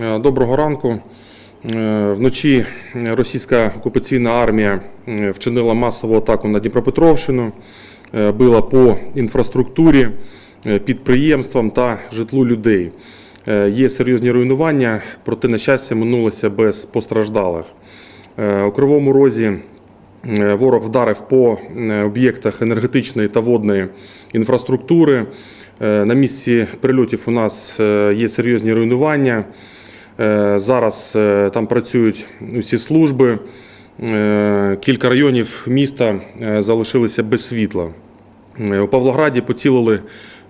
Е, Доброго ранку. Е, Вночі російська окупаційна армія е, вчинила масову атаку на Дніпропетровщину, била по інфраструктурі, підприємствам та житлу людей. Є серйозні руйнування, проте, на щастя, минулося без постраждалих. У Кривому Розі Ворог вдарив по е, об'єктах енергетичної та водної інфраструктури. Е, На місці прильотів у нас е, є серйозні руйнування. Е, Зараз е, там працюють усі служби. Е, Кілька районів міста е, залишилися без світла. Е, У Павлограді поцілили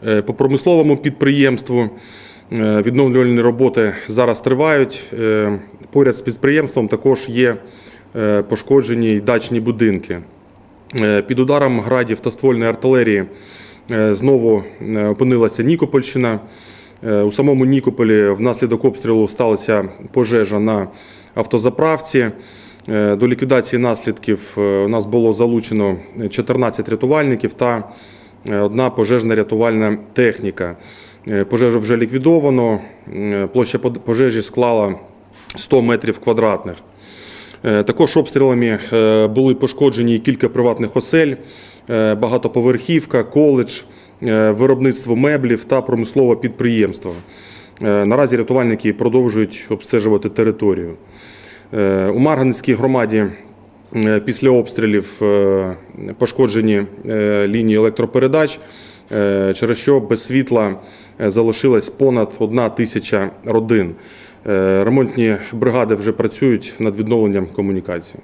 е, по промисловому підприємству. Е, Відновлювальні роботи зараз тривають. Е, Поряд з підприємством також є е, пошкоджені й дачні будинки. Е, Під ударом градів та ствольної артилерії е, знову е, опинилася Нікопольщина. Е, У самому Нікополі внаслідок обстрілу сталася пожежа на автозаправці. Е, До ліквідації наслідків е, у нас було залучено 14 рятувальників та е, одна пожежна рятувальна техніка. Е, Пожежу вже ліквідовано. Е, Площа пожежі склала 100 метрів квадратних. Е, Також обстрілами е, були пошкоджені кілька приватних осель, е, багатоповерхівка, коледж, виробництво меблів та промислове підприємство. Наразі рятувальники продовжують обстежувати територію. У Марганецькій громаді після обстрілів пошкоджені лінії електропередач, через що без світла залишилось понад одна тисяча родин. Е, Ремонтні бригади вже працюють над відновленням комунікації.